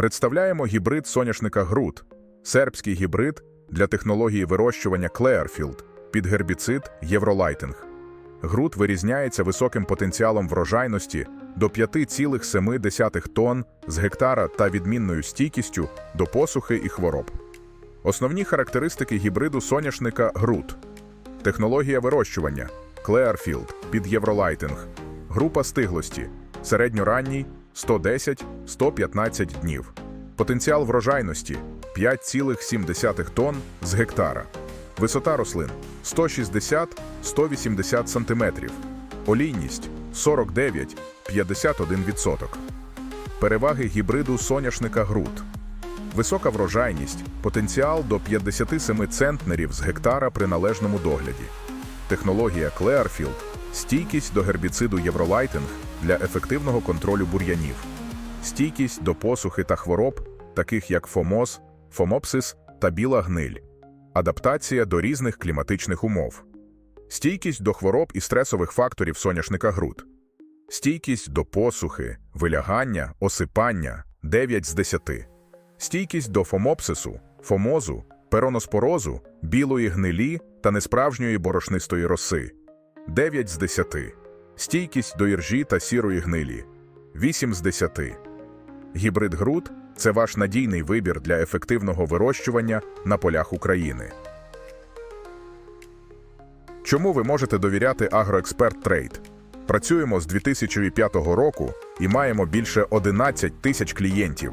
Представляємо гібрид соняшника Грут, сербський гібрид для технології вирощування Клеарфілд під гербіцид Євролайтинг. Грут вирізняється високим потенціалом врожайності до 5,7 тонн з гектара та відмінною стійкістю до посухи і хвороб. Основні характеристики гібриду соняшника Грут. Технологія вирощування Клеарфілд під Євролайтинг. Група стиглості середньоранній 110-115 днів. Потенціал врожайності 5,7 тонн з гектара. Висота рослин 160-180 см. Олійність 49-51%. Переваги гібриду соняшника Грут. Висока врожайність, потенціал до 57 центнерів з гектара при належному догляді. Технологія Клеарфілд, стійкість до гербіциду Євролайтинг для ефективного контролю бур'янів, стійкість до посухи та хвороб, таких як фомоз, фомопсис та біла гниль, адаптація до різних кліматичних умов, стійкість до хвороб і стресових факторів соняшника груд, стійкість до посухи, вилягання, осипання 9 з 10, стійкість до фомопсису, фомозу, пероноспорозу, білої гнилі та несправжньої борошнистої роси 9 з 10, стійкість до іржі та сірої гнилі 8 з 10. Гібрид груд це ваш надійний вибір для ефективного вирощування на полях України. Чому ви можете довіряти Агроексперт Трейд? Працюємо з 2005 року і маємо більше 11 тисяч клієнтів.